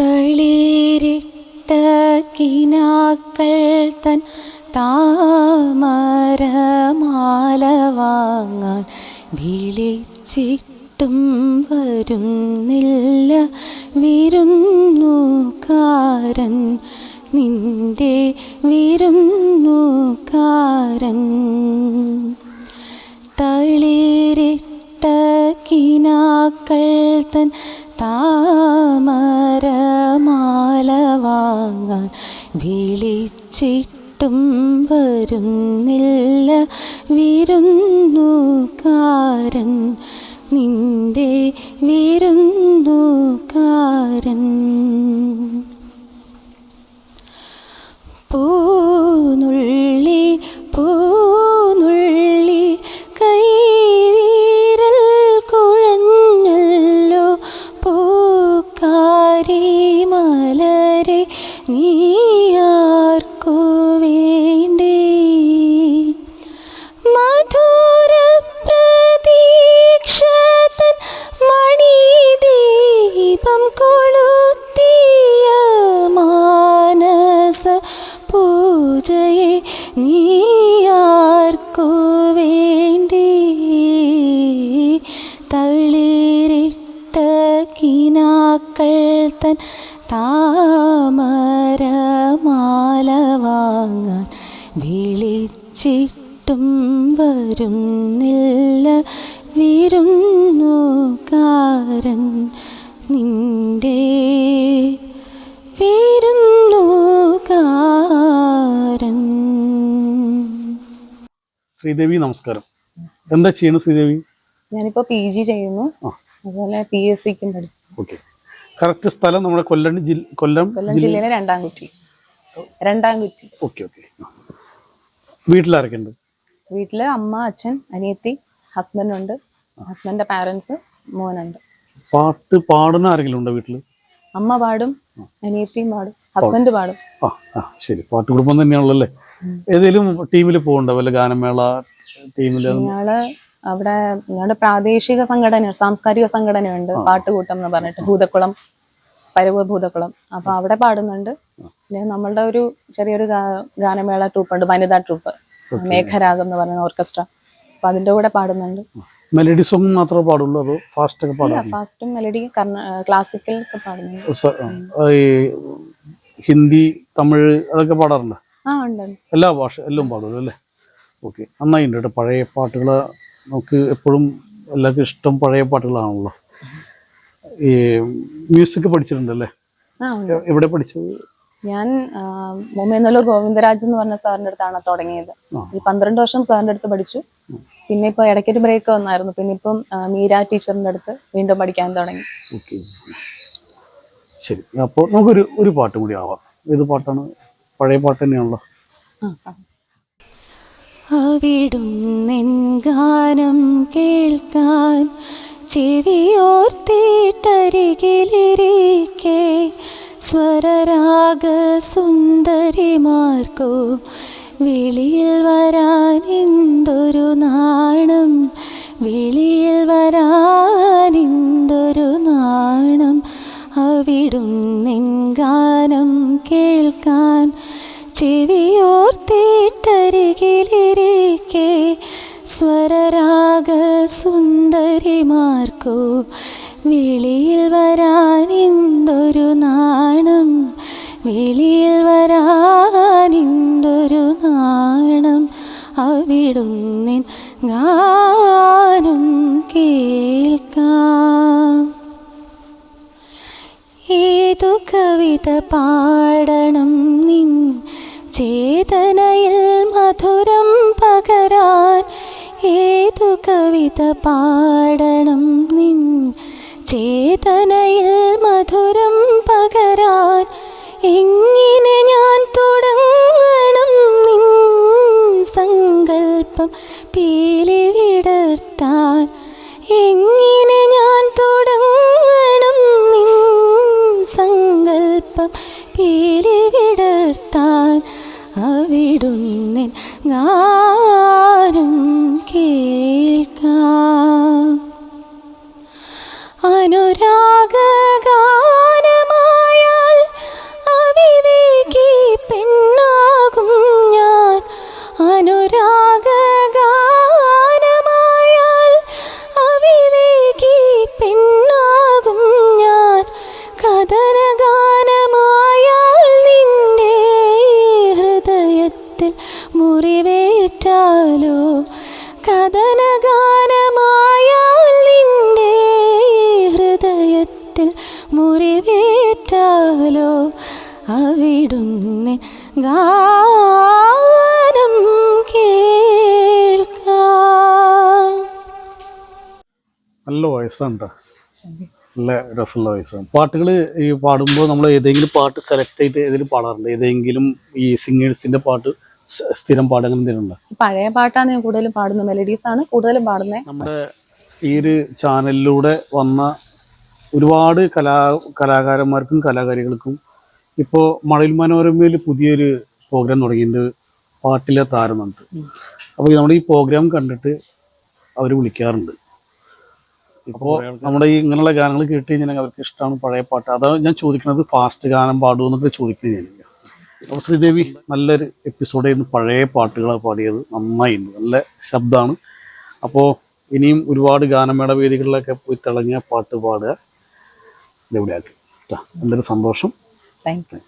തളിരിട്ട കിനാക്കൾ തൻ താമരമാല വാങ്ങാൻ വിളിച്ചിട്ടും വരുന്നില്ല. വിരുന്നുകാരൻ നിന്റെ വിരുന്നുകാരൻ. തളിരിട്ട കിനാക്കൾ തൻ താമരമാല വാങ്ങാൻ വിളിച്ചിട്ടും വരുന്നില്ല. വിരുന്നുകാരൻ നിന്റെ വിരുന്നുകാരൻ വാങ്ങാൻ വിളിച്ചിട്ടും വരുന്നില്ല. വിരുന്നുകാരൻ നിന്റെ വിരുന്നുകാരൻ ശ്രീദേവി നമസ്കാരം. എന്താ ചെയ്യണം ശ്രീദേവി? ഞാനിപ്പോ പി ജി ചെയ്യുന്നു. അതുപോലെ പി എസ് സിക്കും പഠിക്കും ഓക്കെ. കറക്റ്റ് സ്ഥലം നമ്മുടെ കൊല്ലം ജില്ല കൊല്ലം കൊല്ലം ജില്ലയിലെ രണ്ടാം കുറ്റി രണ്ടാം കുറ്റി. Okay okay. വീട്ടിലാരൊക്കെ ഉണ്ട് വീട്ടിൽ അമ്മ അച്ഛൻ അനിയത്തി ഹസ്ബൻഡ് ഉണ്ട്. ഹസ്ബൻഡിന്റെ പാരന്റ്സ് മോനുണ്ട്. പാട്ട് പാടുന്ന ആരെങ്കിലും ഉണ്ടോ വീട്ടിൽ അമ്മ പാടും അനിയത്തിയും പാടും ഹസ്ബൻഡ് പാടും. ആ ആ ശരി. പാട്ട് കുടുംബം തന്നെയാണല്ലോ ഏതെങ്കിലും ടീമിൽ പോകണ്ടോ വല്ല ഗാനമേള ടീമിൽ ഞങ്ങൾ അവിടെ ഞങ്ങളുടെ പ്രാദേശിക സംഘടന സാംസ്കാരിക സംഘടനയുണ്ട്. പാട്ടുകൂട്ടം എന്ന് പറഞ്ഞിട്ട് ഭൂതക്കുളം. പരവൂർ ഭൂതക്കുളം അപ്പൊ അവിടെ പാടുന്നുണ്ട്. പിന്നെ നമ്മളുടെ ഒരു ചെറിയൊരു ഗാനമേള ട്രൂപ്പ് ഉണ്ട് വനിതാ ട്രൂപ്പ് മേഘരാഗം എന്ന് പറയുന്ന ഓർക്കസ്ട്ര. അപ്പൊ അതിന്റെ കൂടെ പാടുന്നുണ്ട്. മെലഡി സോങ് മാത്രമേ പാടുള്ളൂ അതോ ഫാസ്റ്റ് ഒക്കെ ഫാസ്റ്റും മെലഡി ക്ലാസിക്കൽ ഒക്കെ പാടുന്നുണ്ട്. ഹിന്ദി തമിഴ് അതൊക്കെ പാടാറുണ്ട്. എല്ലാ ഭാഷ എല്ലാം പാടുള്ളൂ അല്ലേ? ഓക്കെ നന്നായിട്ടുണ്ട് പഴയ പാട്ടുകൾ നമുക്ക് എപ്പോഴും എല്ലാവർക്കും ഇഷ്ടം പഴയ പാട്ടുകളാണല്ലോ. ഈ മ്യൂസിക് പഠിച്ചിട്ടുണ്ടല്ലേ? എവിടെ പഠിച്ചത്? ഞാൻ ആ, മുമ്പേന്നല്ലൂർ ഗോവിന്ദരാജ് എന്ന് പറഞ്ഞ സാറിന്റെ അടുത്താണ് തുടങ്ങിയത്. ഈ പന്ത്രണ്ട് വർഷം സാറിന്റെ അടുത്ത് പഠിച്ചു. പിന്നെ ഇപ്പൊ ഇടയ്ക്കൊരു ബ്രേക്ക് വന്നായിരുന്നു. പിന്നെ ഇപ്പം മീര ടീച്ചറിന്റെ അടുത്ത് വീണ്ടും പഠിക്കാൻ തുടങ്ങി. ശരി. അപ്പോൾ നമുക്കൊരു ഒരു പാട്ട് കൂടി ആവാം. ഏത് പാട്ടാണ്? പഴയ പാട്ട് തന്നെയാണല്ലോ. അവിടുന്നെൻ ഗാനം കേൾക്കാൻ ചെവിയോർത്തിട്ടരികിലിരിക്കെ സ്വരരാഗ സുന്ദരിമാർക്കോ വിളിയിൽ വരാൻ എന്തൊരു നാണം വിളിയിൽ വരാൻ എന്തൊരു നാണം. അവിടും നിങ്കാനം കേൾക്കാൻ ചെവിയോർത്തിട്ടരികിലിരിക്കെ സ്വരരാഗ സുന്ദരിമാർക്കോ വെളിയിൽ വരാൻ എന്തൊരു നാണം? വിളിയിൽ വരാൻ എന്തൊരു നാണം അവിടുന്നിൻ ഗാനം കേൾക്കാം. ഏതു കവിത പാടണം നിൻ? ചേതനയിൽ മധുരം പകരാൻ ഏതു കവിത പാടണം നിൻ? ചേതനയിൽ മധുരം പകരാൻ എങ്ങനെ ഞാൻ തുടങ്ങണം നിൻ സങ്കൽപ്പം പീലി വിടർത്താൻ? എങ്ങനെ ഞാൻ തുടങ്ങണം നിൻ സങ്കൽപ്പം പീലി വിടർത്താൻ? അവിടുന്നിൻ ഗാനം മദനഗാനമായാൽ നിന്റെ ഹൃദയത്തിൽ മുറിവേറ്റാലോ? അവിടുന്ന് ഗാനം കേൾക്കാം. നല്ല വയസ്സുണ്ട്. നല്ല രസമുള്ള വയസ്സാണ്. പാട്ടുകൾ ഈ പാടുമ്പോൾ നമ്മൾ ഏതെങ്കിലും പാട്ട് സെലക്ട് ചെയ്തിട്ട് ഏതെങ്കിലും പാടാറുണ്ട്? ഏതെങ്കിലും ഈ സിംഗേഴ്സിന്റെ പാട്ട് സ്ഥിരം പാടുക അങ്ങനെ എന്തെങ്കിലും ഉണ്ടോ? പഴയ പാട്ടാണ് ഞാൻ കൂടുതലും പാടുന്നത്. മെലഡീസ് ആണ് കൂടുതലും പാടുന്നത് നമ്മുടെ ഈ ഒരു ചാനലിലൂടെ വന്ന ഒരുപാട് കലാ കലാകാരന്മാർക്കും കലാകാരികൾക്കും ഇപ്പോൾ മഴയിൽ മനോരമയിൽ പുതിയൊരു പ്രോഗ്രാം തുടങ്ങിയിട്ടുണ്ട്. പാട്ടിലെ താരമുണ്ട് അപ്പോൾ നമ്മുടെ ഈ പ്രോഗ്രാം കണ്ടിട്ട് അവർ വിളിക്കാറുണ്ട്. ഇപ്പോൾ നമ്മുടെ ഈ ഇങ്ങനെയുള്ള ഗാനങ്ങൾ കേട്ട് കഴിഞ്ഞാൽ അവർക്ക് ഇഷ്ടമാണ് പഴയ പാട്ട്. അതാണ് ഞാൻ ചോദിക്കുന്നത് ഫാസ്റ്റ് ഗാനം പാടുമോ എന്നൊക്കെ ചോദിക്കുന്നത് ഞാൻ. ശ്രീദേവി നല്ലൊരു എപ്പിസോഡായിരുന്നു പഴയ പാട്ടുകളാണ് പാടിയത്. നന്നായിരുന്നു. നല്ല ശബ്ദമാണ് അപ്പോൾ ഇനിയും ഒരുപാട് ഗാനമേള വേദികളിലൊക്കെ പോയി തിളങ്ങിയ പാട്ട് പാടുക. ഇതെവിടെയാക്കി നല്ലൊരു സന്തോഷം. Thank you